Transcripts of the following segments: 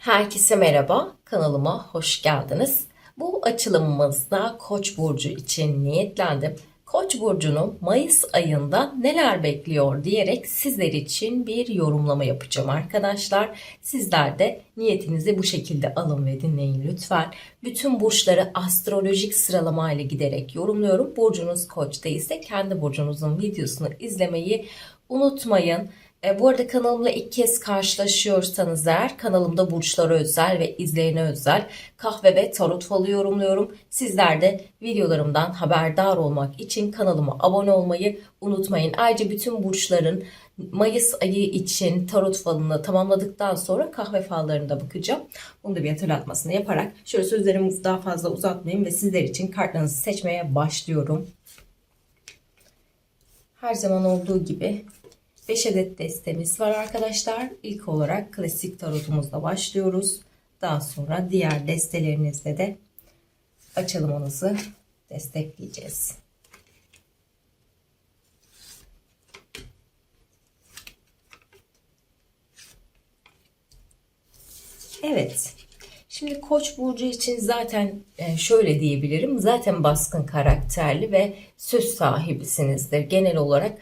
Herkese merhaba, kanalıma hoş geldiniz. Bu açılımımızda Koç burcu için niyetlendim. Koç burcunu Mayıs ayında neler bekliyor diyerek sizler için bir yorumlama yapacağım arkadaşlar. Sizler de niyetinizi bu şekilde alın ve dinleyin lütfen. Bütün burçları astrolojik sıralamayla giderek yorumluyorum. Burcunuz Koç değilse kendi burcunuzun videosunu izlemeyi unutmayın. E, bu arada kanalımla ilk kez karşılaşıyorsanız eğer kanalımda burçlara özel ve izleyene özel kahve ve tarot falı yorumluyorum. Sizler de videolarımdan haberdar olmak için kanalıma abone olmayı unutmayın. Ayrıca bütün burçların Mayıs ayı için tarot falını tamamladıktan sonra kahve fallarına bakacağım. Bunu da bir hatırlatmasını yaparak şöyle sözlerimi daha fazla uzatmayayım ve sizler için kartlarınızı seçmeye başlıyorum. Her zaman olduğu gibi 5 adet destemiz var arkadaşlar. İlk olarak klasik tarotumuzla başlıyoruz. Daha sonra diğer destelerinizle de açılımınızı destekleyeceğiz. Evet. Şimdi Koç burcu için zaten e, şöyle diyebilirim. Zaten baskın karakterli ve söz sahibisinizdir. Genel olarak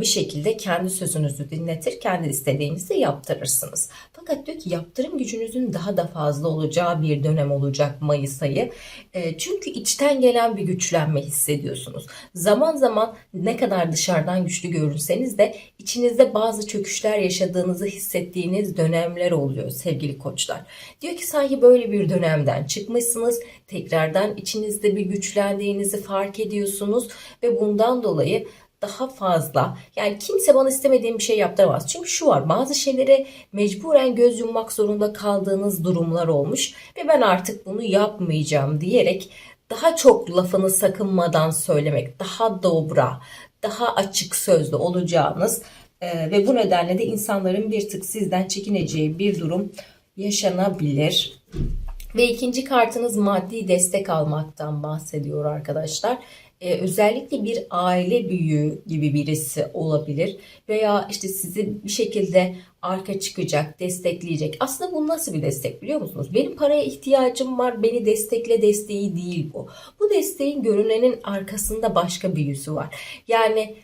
bir şekilde kendi sözünüzü dinletir, kendi istediğinizi yaptırırsınız. Fakat diyor ki yaptırım gücünüzün daha da fazla olacağı bir dönem olacak Mayıs ayı. E, çünkü içten gelen bir güçlenme hissediyorsunuz. Zaman zaman ne kadar dışarıdan güçlü görünseniz de içinizde bazı çöküşler yaşadığınızı hissettiğiniz dönemler oluyor sevgili koçlar. Diyor ki sanki böyle bir dönemden çıkmışsınız, tekrardan içinizde bir güçlendiğinizi fark ediyorsunuz ve bundan dolayı daha fazla yani kimse bana istemediğim bir şey yaptıramaz. Çünkü şu var bazı şeylere mecburen göz yummak zorunda kaldığınız durumlar olmuş ve ben artık bunu yapmayacağım diyerek daha çok lafını sakınmadan söylemek, daha dobra, daha açık sözlü olacağınız e, ve bu nedenle de insanların bir tık sizden çekineceği bir durum yaşanabilir. Ve ikinci kartınız maddi destek almaktan bahsediyor arkadaşlar. Ee, özellikle bir aile büyüğü gibi birisi olabilir veya işte sizi bir şekilde arka çıkacak, destekleyecek. Aslında bu nasıl bir destek biliyor musunuz? Benim paraya ihtiyacım var, beni destekle desteği değil bu. Bu desteğin görünenin arkasında başka bir yüzü var. Yani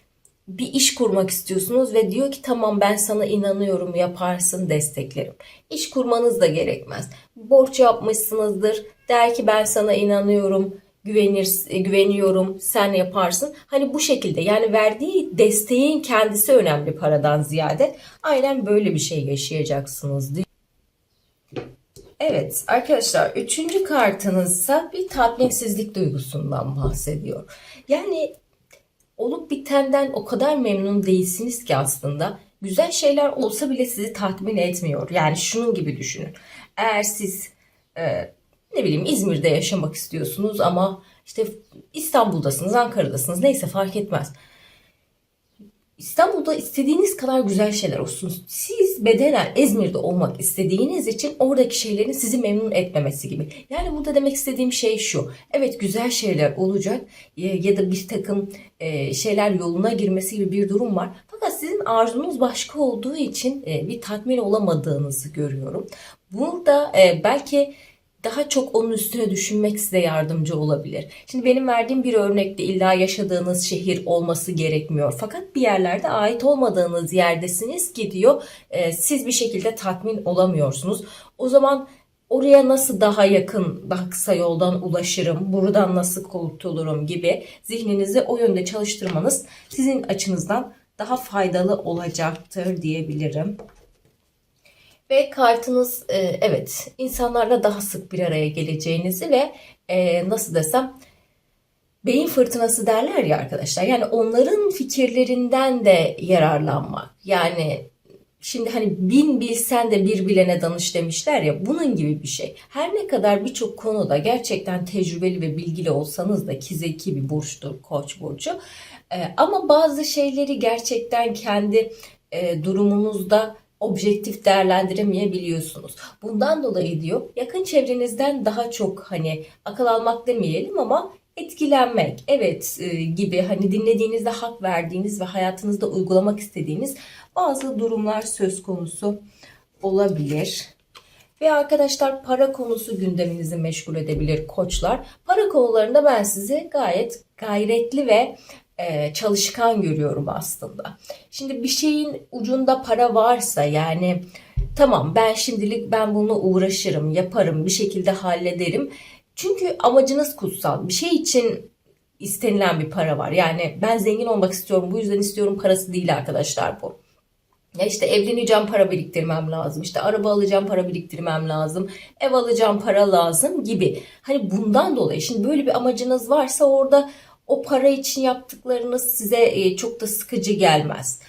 bir iş kurmak istiyorsunuz ve diyor ki tamam ben sana inanıyorum yaparsın desteklerim. İş kurmanız da gerekmez. Borç yapmışsınızdır. Der ki ben sana inanıyorum güvenir, güveniyorum sen yaparsın. Hani bu şekilde yani verdiği desteğin kendisi önemli paradan ziyade. Aynen böyle bir şey yaşayacaksınız diyor. Evet arkadaşlar üçüncü kartınızsa bir tatminsizlik duygusundan bahsediyor. Yani olup bitenden o kadar memnun değilsiniz ki aslında güzel şeyler olsa bile sizi tatmin etmiyor. Yani şunun gibi düşünün. Eğer siz e, ne bileyim İzmir'de yaşamak istiyorsunuz ama işte İstanbul'dasınız, Ankara'dasınız neyse fark etmez. İstanbul'da istediğiniz kadar güzel şeyler olsun. Siz bedenen İzmir'de olmak istediğiniz için oradaki şeylerin sizi memnun etmemesi gibi. Yani burada demek istediğim şey şu. Evet güzel şeyler olacak ya da bir takım şeyler yoluna girmesi gibi bir durum var. Fakat sizin arzunuz başka olduğu için bir tatmin olamadığınızı görüyorum. Burada belki daha çok onun üstüne düşünmek size yardımcı olabilir. Şimdi benim verdiğim bir örnekte illa yaşadığınız şehir olması gerekmiyor. Fakat bir yerlerde ait olmadığınız yerdesiniz ki diyor e, siz bir şekilde tatmin olamıyorsunuz. O zaman oraya nasıl daha yakın, daha kısa yoldan ulaşırım, buradan nasıl kurtulurum gibi zihninizi o yönde çalıştırmanız sizin açınızdan daha faydalı olacaktır diyebilirim. Ve kartınız e, evet insanlarla daha sık bir araya geleceğinizi ve e, nasıl desem beyin fırtınası derler ya arkadaşlar. Yani onların fikirlerinden de yararlanmak. Yani şimdi hani bin bilsen de bir bilene danış demişler ya bunun gibi bir şey. Her ne kadar birçok konuda gerçekten tecrübeli ve bilgili olsanız da ki zeki bir burçtur koç burcu. E, ama bazı şeyleri gerçekten kendi e, durumunuzda objektif değerlendiremeyebiliyorsunuz. Bundan dolayı diyor yakın çevrenizden daha çok hani akıl almak demeyelim ama etkilenmek evet e, gibi hani dinlediğinizde hak verdiğiniz ve hayatınızda uygulamak istediğiniz bazı durumlar söz konusu olabilir. Ve arkadaşlar para konusu gündeminizi meşgul edebilir koçlar. Para konularında ben sizi gayet gayretli ve e, çalışkan görüyorum aslında. Şimdi bir şeyin ucunda para varsa yani tamam ben şimdilik ben bunu uğraşırım, yaparım, bir şekilde hallederim. Çünkü amacınız kutsal. Bir şey için istenilen bir para var. Yani ben zengin olmak istiyorum, bu yüzden istiyorum parası değil arkadaşlar bu. Ya işte evleneceğim para biriktirmem lazım. İşte araba alacağım para biriktirmem lazım. Ev alacağım para lazım gibi. Hani bundan dolayı şimdi böyle bir amacınız varsa orada o para için yaptıklarınız size e, çok da sıkıcı gelmez.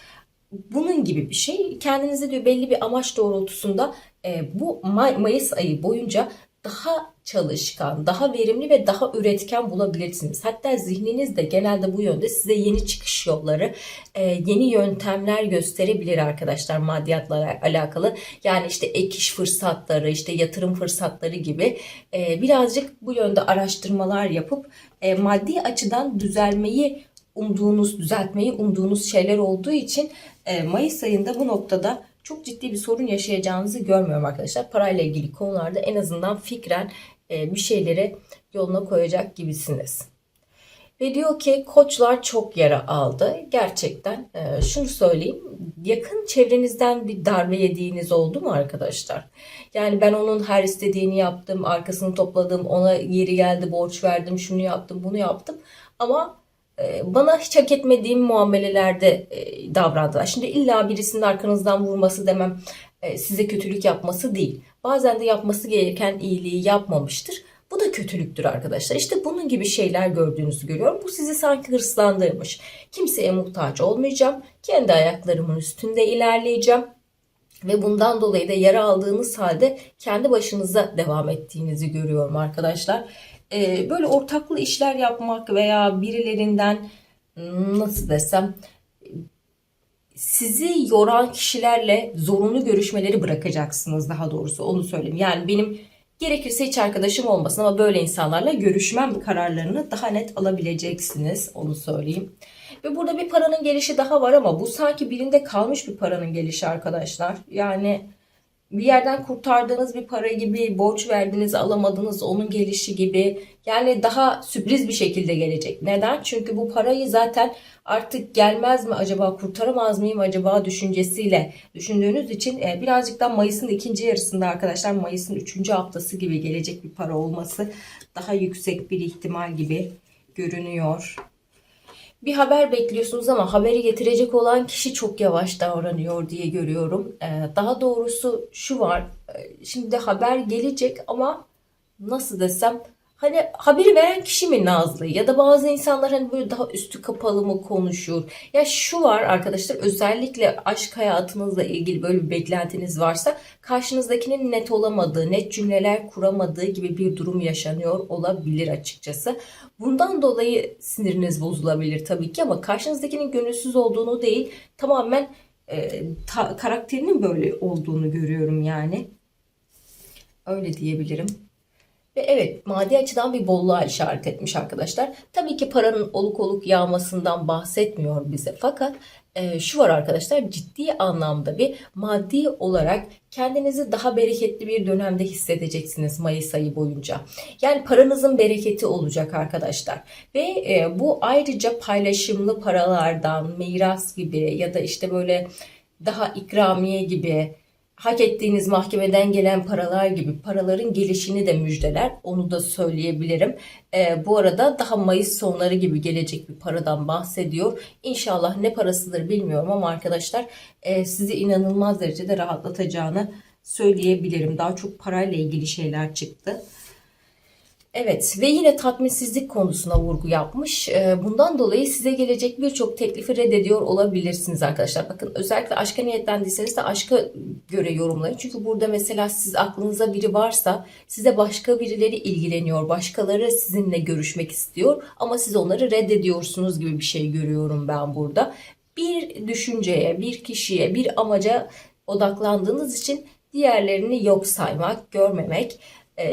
Bunun gibi bir şey. Kendinize diyor belli bir amaç doğrultusunda e, bu May- Mayıs ayı boyunca daha çalışkan, daha verimli ve daha üretken bulabilirsiniz. Hatta zihniniz de genelde bu yönde size yeni çıkış yolları, e, yeni yöntemler gösterebilir arkadaşlar maddiyatla alakalı. Yani işte ek iş fırsatları, işte yatırım fırsatları gibi e, birazcık bu yönde araştırmalar yapıp e, maddi açıdan düzelmeyi umduğunuz, düzeltmeyi umduğunuz şeyler olduğu için Mayıs ayında bu noktada çok ciddi bir sorun yaşayacağınızı görmüyorum arkadaşlar. Parayla ilgili konularda en azından fikren e, bir şeyleri yoluna koyacak gibisiniz. Ve diyor ki koçlar çok yara aldı. Gerçekten e, şunu söyleyeyim. Yakın çevrenizden bir darbe yediğiniz oldu mu arkadaşlar? Yani ben onun her istediğini yaptım, arkasını topladım, ona yeri geldi borç verdim, şunu yaptım, bunu yaptım. Ama bana hiç hak etmediğim muamelelerde e, davrandılar. Şimdi illa birisinin arkanızdan vurması demem e, size kötülük yapması değil. Bazen de yapması gereken iyiliği yapmamıştır. Bu da kötülüktür arkadaşlar. İşte bunun gibi şeyler gördüğünüzü görüyorum. Bu sizi sanki hırslandırmış. Kimseye muhtaç olmayacağım. Kendi ayaklarımın üstünde ilerleyeceğim. Ve bundan dolayı da yara aldığınız halde kendi başınıza devam ettiğinizi görüyorum arkadaşlar. Ee, böyle ortaklı işler yapmak veya birilerinden nasıl desem sizi yoran kişilerle zorunlu görüşmeleri bırakacaksınız daha doğrusu onu söyleyeyim. Yani benim gerekirse hiç arkadaşım olmasın ama böyle insanlarla görüşmem kararlarını daha net alabileceksiniz onu söyleyeyim. Ve burada bir paranın gelişi daha var ama bu sanki birinde kalmış bir paranın gelişi arkadaşlar. Yani bir yerden kurtardığınız bir para gibi, borç verdiniz alamadınız onun gelişi gibi. Yani daha sürpriz bir şekilde gelecek. Neden? Çünkü bu parayı zaten artık gelmez mi acaba, kurtaramaz mıyım acaba düşüncesiyle düşündüğünüz için e, birazcık daha Mayıs'ın ikinci yarısında arkadaşlar Mayıs'ın üçüncü haftası gibi gelecek bir para olması daha yüksek bir ihtimal gibi görünüyor bir haber bekliyorsunuz ama haberi getirecek olan kişi çok yavaş davranıyor diye görüyorum. Ee, daha doğrusu şu var. e, Şimdi haber gelecek ama nasıl desem hani haberi veren kişi mi nazlı ya da bazı insanlar hani böyle daha üstü kapalı mı konuşur. Ya şu var arkadaşlar özellikle aşk hayatınızla ilgili böyle bir beklentiniz varsa karşınızdakinin net olamadığı, net cümleler kuramadığı gibi bir durum yaşanıyor olabilir açıkçası. Bundan dolayı siniriniz bozulabilir tabii ki ama karşınızdakinin gönülsüz olduğunu değil tamamen e, ta- karakterinin böyle olduğunu görüyorum yani. Öyle diyebilirim. Ve evet maddi açıdan bir bolluğa işaret etmiş arkadaşlar. Tabii ki paranın oluk oluk yağmasından bahsetmiyor bize. Fakat e, şu var arkadaşlar ciddi anlamda bir maddi olarak kendinizi daha bereketli bir dönemde hissedeceksiniz Mayıs ayı boyunca. Yani paranızın bereketi olacak arkadaşlar. Ve e, bu ayrıca paylaşımlı paralardan, miras gibi ya da işte böyle daha ikramiye gibi hak ettiğiniz mahkemeden gelen paralar gibi paraların gelişini de müjdeler. Onu da söyleyebilirim. Ee, bu arada daha Mayıs sonları gibi gelecek bir paradan bahsediyor. İnşallah ne parasıdır bilmiyorum ama arkadaşlar e, sizi inanılmaz derecede rahatlatacağını söyleyebilirim. Daha çok parayla ilgili şeyler çıktı. Evet ve yine tatminsizlik konusuna vurgu yapmış. Ee, Bundan dolayı size gelecek birçok teklifi reddediyor olabilirsiniz arkadaşlar. Bakın özellikle aşka niyetlendiyseniz de aşka göre yorumlayın. Çünkü burada mesela siz aklınıza biri varsa size başka birileri ilgileniyor. Başkaları sizinle görüşmek istiyor ama siz onları reddediyorsunuz gibi bir şey görüyorum ben burada. Bir düşünceye, bir kişiye, bir amaca odaklandığınız için diğerlerini yok saymak, görmemek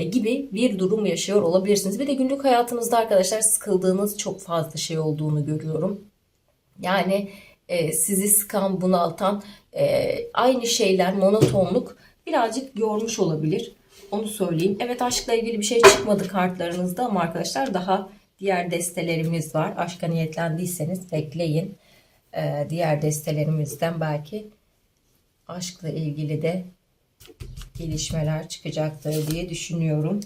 gibi bir durum yaşıyor olabilirsiniz. Bir de günlük hayatınızda arkadaşlar sıkıldığınız çok fazla şey olduğunu görüyorum. Yani e, sizi sıkan, bunaltan e, aynı şeyler, monotonluk birazcık yormuş olabilir. Onu söyleyeyim. Evet aşkla ilgili bir şey çıkmadı kartlarınızda ama arkadaşlar daha diğer destelerimiz var. Aşka niyetlendiyseniz bekleyin. Ee, diğer destelerimizden belki aşkla ilgili de gelişmeler çıkacaktır diye düşünüyorum.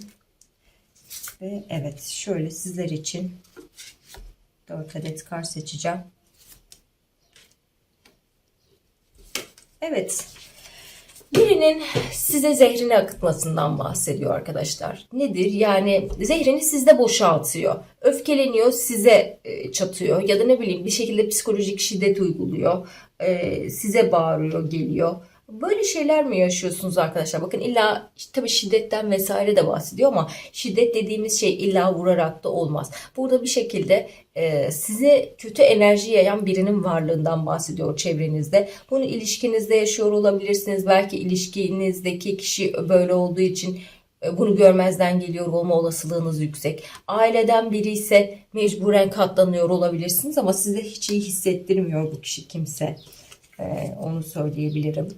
Ve evet şöyle sizler için 4 adet kart seçeceğim. Evet. Birinin size zehrini akıtmasından bahsediyor arkadaşlar. Nedir? Yani zehrini sizde boşaltıyor. Öfkeleniyor, size e, çatıyor ya da ne bileyim bir şekilde psikolojik şiddet uyguluyor. e, Size bağırıyor, geliyor. Böyle şeyler mi yaşıyorsunuz arkadaşlar? Bakın illa tabii şiddetten vesaire de bahsediyor ama şiddet dediğimiz şey illa vurarak da olmaz. Burada bir şekilde e, size kötü enerji yayan birinin varlığından bahsediyor çevrenizde. Bunu ilişkinizde yaşıyor olabilirsiniz. Belki ilişkinizdeki kişi böyle olduğu için e, bunu görmezden geliyor olma olasılığınız yüksek. Aileden biri ise mecburen katlanıyor olabilirsiniz ama size hiç iyi hissettirmiyor bu kişi kimse. E, onu söyleyebilirim.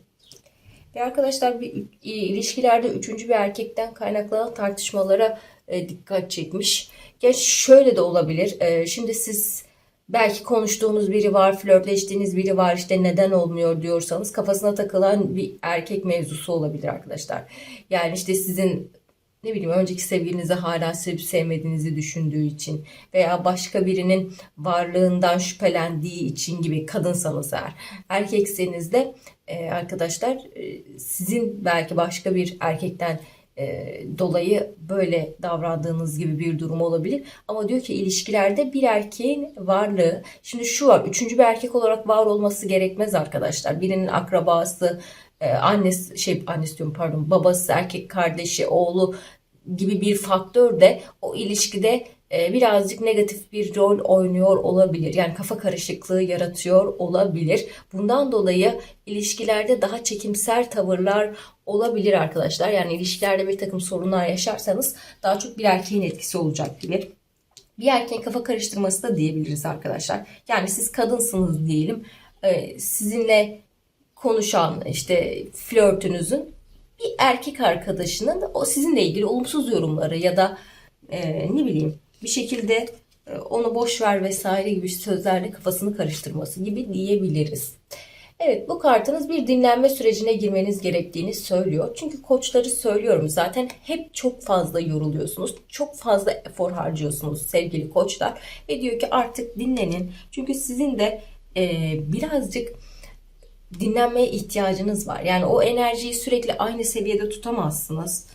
Ve arkadaşlar bir ilişkilerde üçüncü bir erkekten kaynaklanan tartışmalara e, dikkat çekmiş. Geç şöyle de olabilir. E, şimdi siz belki konuştuğunuz biri var, flörtleştiğiniz biri var işte neden olmuyor diyorsanız kafasına takılan bir erkek mevzusu olabilir arkadaşlar. Yani işte sizin ne bileyim önceki sevgilinizi hala sevip sevmediğinizi düşündüğü için veya başka birinin varlığından şüphelendiği için gibi kadınsanız eğer erkekseniz de e, arkadaşlar e, sizin belki başka bir erkekten e, dolayı böyle davrandığınız gibi bir durum olabilir. Ama diyor ki ilişkilerde bir erkeğin varlığı, şimdi şu var, üçüncü bir erkek olarak var olması gerekmez arkadaşlar. Birinin akrabası, e, annesi, şey annesi diyorum pardon, babası, erkek kardeşi, oğlu gibi bir faktör de o ilişkide e, birazcık negatif bir rol oynuyor olabilir. Yani kafa karışıklığı yaratıyor olabilir. Bundan dolayı ilişkilerde daha çekimser tavırlar olabilir arkadaşlar. Yani ilişkilerde bir takım sorunlar yaşarsanız daha çok bir erkeğin etkisi olacak gibi. Bir erkeğin kafa karıştırması da diyebiliriz arkadaşlar. Yani siz kadınsınız diyelim. E, sizinle konuşan işte flörtünüzün bir erkek arkadaşının o sizinle ilgili olumsuz yorumları ya da e, ne bileyim bir şekilde e, onu boş ver vesaire gibi sözlerle kafasını karıştırması gibi diyebiliriz. Evet bu kartınız bir dinlenme sürecine girmeniz gerektiğini söylüyor. Çünkü koçları söylüyorum zaten hep çok fazla yoruluyorsunuz. Çok fazla efor harcıyorsunuz sevgili koçlar. Ve diyor ki artık dinlenin. Çünkü sizin de e, birazcık dinlenmeye ihtiyacınız var. Yani o enerjiyi sürekli aynı seviyede tutamazsınız.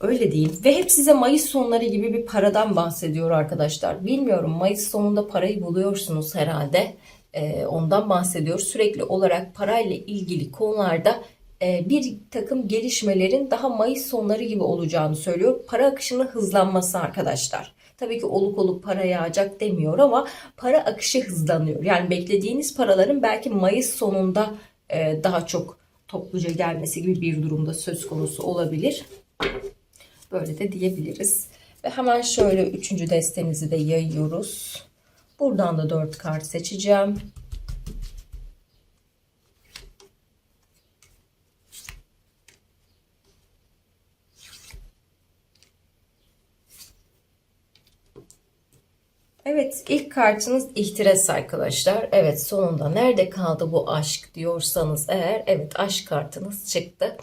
Öyle değil. Ve hep size Mayıs sonları gibi bir paradan bahsediyor arkadaşlar. Bilmiyorum Mayıs sonunda parayı buluyorsunuz herhalde. Ee, ondan bahsediyor. Sürekli olarak parayla ilgili konularda e, bir takım gelişmelerin daha Mayıs sonları gibi olacağını söylüyor. Para akışının hızlanması arkadaşlar. Tabii ki oluk oluk para yağacak demiyor ama para akışı hızlanıyor. Yani beklediğiniz paraların belki Mayıs sonunda e, daha çok topluca gelmesi gibi bir durumda söz konusu olabilir. Böyle de diyebiliriz. Ve hemen şöyle üçüncü destemizi de yayıyoruz. Buradan da dört kart seçeceğim. Evet ilk kartınız ihtiras arkadaşlar. Evet sonunda nerede kaldı bu aşk diyorsanız eğer evet aşk kartınız çıktı.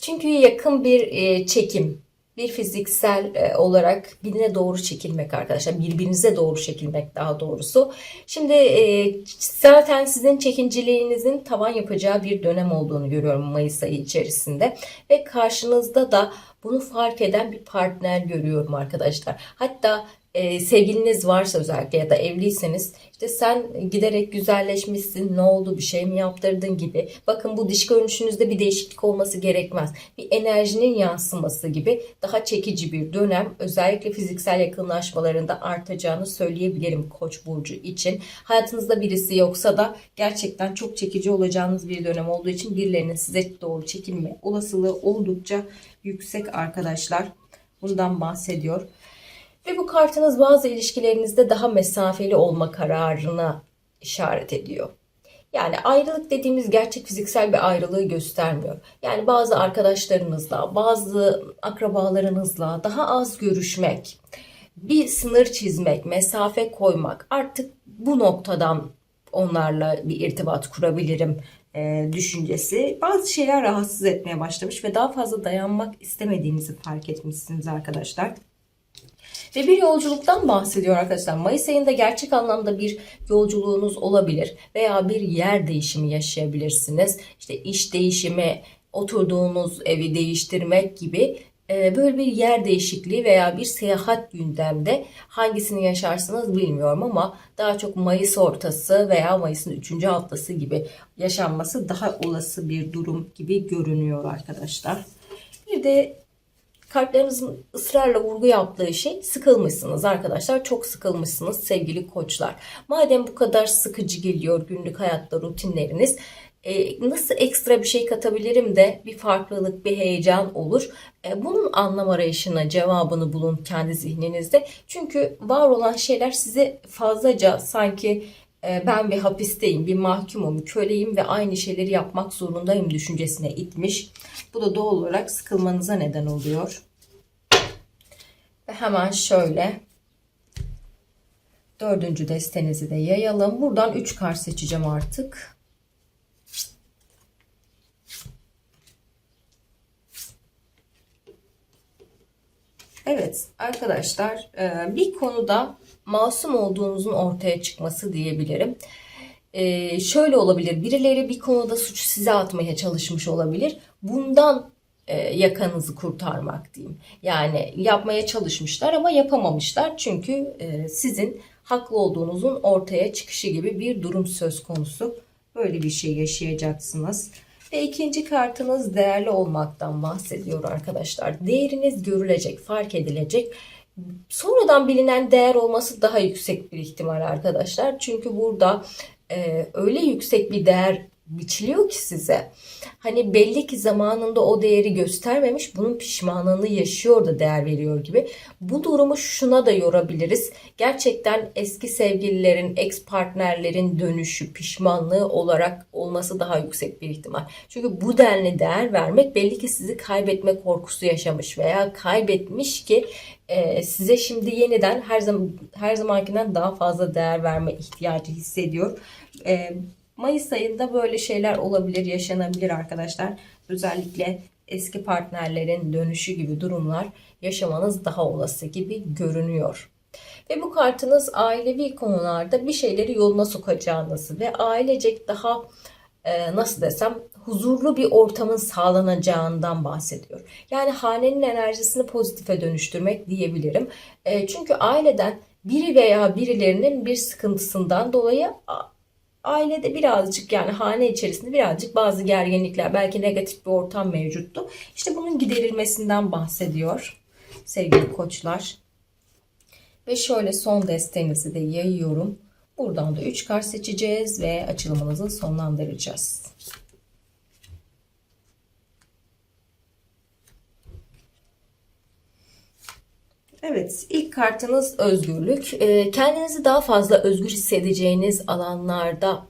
Çünkü yakın bir e, çekim bir fiziksel e, olarak birine doğru çekilmek arkadaşlar. Birbirinize doğru çekilmek daha doğrusu. Şimdi e, zaten sizin çekinciliğinizin tavan yapacağı bir dönem olduğunu görüyorum Mayıs ayı içerisinde. Ve karşınızda da bunu fark eden bir partner görüyorum arkadaşlar. Hatta e, sevgiliniz varsa özellikle ya da evliyseniz işte sen giderek güzelleşmişsin ne oldu bir şey mi yaptırdın gibi. Bakın bu dış görünüşünüzde bir değişiklik olması gerekmez. Bir enerjinin yansıması gibi daha çekici bir dönem özellikle fiziksel yakınlaşmalarında artacağını söyleyebilirim Koç burcu için. Hayatınızda birisi yoksa da gerçekten çok çekici olacağınız bir dönem olduğu için birilerinin size doğru çekilme olasılığı oldukça yüksek arkadaşlar. Bundan bahsediyor. Ve bu kartınız bazı ilişkilerinizde daha mesafeli olma kararına işaret ediyor. Yani ayrılık dediğimiz gerçek fiziksel bir ayrılığı göstermiyor. Yani bazı arkadaşlarınızla, bazı akrabalarınızla daha az görüşmek, bir sınır çizmek, mesafe koymak artık bu noktadan onlarla bir irtibat kurabilirim e, düşüncesi bazı şeyler rahatsız etmeye başlamış ve daha fazla dayanmak istemediğinizi fark etmişsiniz arkadaşlar. Ve bir yolculuktan bahsediyor arkadaşlar. Mayıs ayında gerçek anlamda bir yolculuğunuz olabilir veya bir yer değişimi yaşayabilirsiniz. İşte iş değişimi, oturduğunuz evi değiştirmek gibi e, böyle bir yer değişikliği veya bir seyahat gündemde hangisini yaşarsınız bilmiyorum ama daha çok Mayıs ortası veya Mayıs'ın 3. haftası gibi yaşanması daha olası bir durum gibi görünüyor arkadaşlar. Bir de kartlarınızın ısrarla vurgu yaptığı şey sıkılmışsınız arkadaşlar. Çok sıkılmışsınız sevgili koçlar. Madem bu kadar sıkıcı geliyor günlük hayatta rutinleriniz e, nasıl ekstra bir şey katabilirim de bir farklılık, bir heyecan olur. E, bunun anlam arayışına cevabını bulun kendi zihninizde. Çünkü var olan şeyler size fazlaca sanki ben bir hapisteyim, bir mahkumum, köleyim ve aynı şeyleri yapmak zorundayım düşüncesine itmiş. Bu da doğal olarak sıkılmanıza neden oluyor. Ve hemen şöyle dördüncü destenizi de yayalım. Buradan 3 kart seçeceğim artık. Evet arkadaşlar e, bir konuda masum olduğunuzun ortaya çıkması diyebilirim. E, şöyle olabilir birileri bir konuda suçu size atmaya çalışmış olabilir. Bundan e, yakanızı kurtarmak diyeyim. Yani yapmaya çalışmışlar ama yapamamışlar. Çünkü sizin haklı olduğunuzun ortaya çıkışı gibi bir durum söz konusu. Böyle bir şey yaşayacaksınız. Ve ikinci kartınız değerli olmaktan bahsediyor arkadaşlar. Değeriniz görülecek, fark edilecek. Sonradan bilinen değer olması daha yüksek bir ihtimal arkadaşlar. Çünkü burada e, öyle yüksek bir değer biçiliyor ki size. Hani belli ki zamanında o değeri göstermemiş, bunun pişmanlığını yaşıyor da değer veriyor gibi. Bu durumu şuna da yorabiliriz. Gerçekten eski sevgililerin, ex partnerlerin dönüşü, pişmanlığı olarak olması daha yüksek bir ihtimal. Çünkü bu denli değer vermek belli ki sizi kaybetme korkusu yaşamış veya kaybetmiş ki e, size şimdi yeniden her zaman her zamankinden daha fazla değer verme ihtiyacı hissediyor. E, Mayıs ayında böyle şeyler olabilir, yaşanabilir arkadaşlar. Özellikle eski partnerlerin dönüşü gibi durumlar yaşamanız daha olası gibi görünüyor. Ve bu kartınız ailevi konularda bir şeyleri yoluna sokacağınızı ve ailecek daha e, nasıl desem huzurlu bir ortamın sağlanacağından bahsediyor. Yani hanenin enerjisini pozitife dönüştürmek diyebilirim. E, çünkü aileden biri veya birilerinin bir sıkıntısından dolayı ailede birazcık yani hane içerisinde birazcık bazı gerginlikler belki negatif bir ortam mevcuttu. İşte bunun giderilmesinden bahsediyor sevgili koçlar. Ve şöyle son destenizi de yayıyorum. Buradan da 3 kart seçeceğiz ve açılımımızı sonlandıracağız. Evet, ilk kartınız özgürlük. Ee, kendinizi daha fazla özgür hissedeceğiniz alanlarda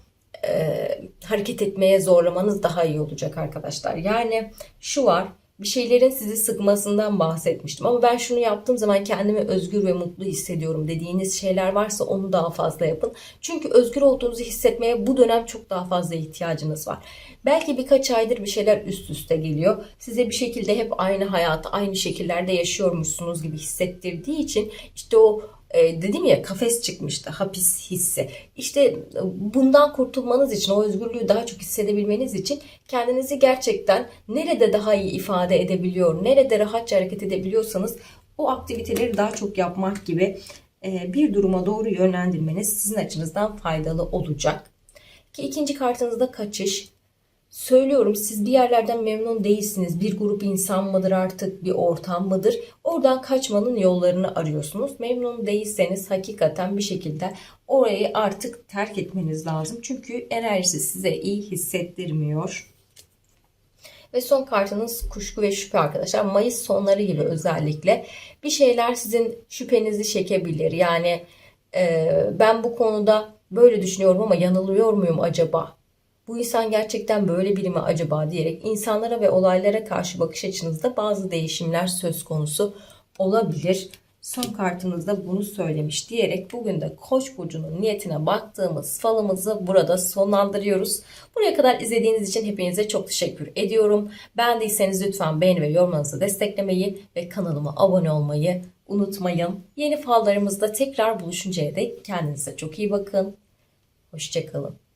e, hareket etmeye zorlamanız daha iyi olacak arkadaşlar. Yani şu var, bir şeylerin sizi sıkmasından bahsetmiştim. Ama ben şunu yaptığım zaman kendimi özgür ve mutlu hissediyorum dediğiniz şeyler varsa onu daha fazla yapın. Çünkü özgür olduğunuzu hissetmeye bu dönem çok daha fazla ihtiyacınız var. Belki birkaç aydır bir şeyler üst üste geliyor. Size bir şekilde hep aynı hayatı aynı şekillerde yaşıyormuşsunuz gibi hissettirdiği için işte o e, dedim ya kafes çıkmıştı hapis hissi. İşte bundan kurtulmanız için o özgürlüğü daha çok hissedebilmeniz için kendinizi gerçekten nerede daha iyi ifade edebiliyor, nerede rahatça hareket edebiliyorsanız o aktiviteleri daha çok yapmak gibi e, bir duruma doğru yönlendirmeniz sizin açınızdan faydalı olacak. Ki ikinci kartınızda kaçış. Söylüyorum siz bir yerlerden memnun değilsiniz. Bir grup insan mıdır artık bir ortam mıdır? Oradan kaçmanın yollarını arıyorsunuz. Memnun değilseniz hakikaten bir şekilde orayı artık terk etmeniz lazım. Çünkü enerjisi size iyi hissettirmiyor. Ve son kartınız kuşku ve şüphe arkadaşlar. Mayıs sonları gibi özellikle bir şeyler sizin şüphenizi çekebilir. Yani e, ben bu konuda böyle düşünüyorum ama yanılıyor muyum acaba bu insan gerçekten böyle biri mi acaba diyerek insanlara ve olaylara karşı bakış açınızda bazı değişimler söz konusu olabilir. Son kartımızda bunu söylemiş diyerek bugün de Koç burcunun niyetine baktığımız falımızı burada sonlandırıyoruz. Buraya kadar izlediğiniz için hepinize çok teşekkür ediyorum. Beğendiyseniz lütfen beğeni ve yorumlarınızı desteklemeyi ve kanalıma abone olmayı unutmayın. Yeni fallarımızda tekrar buluşuncaya dek kendinize çok iyi bakın. Hoşçakalın.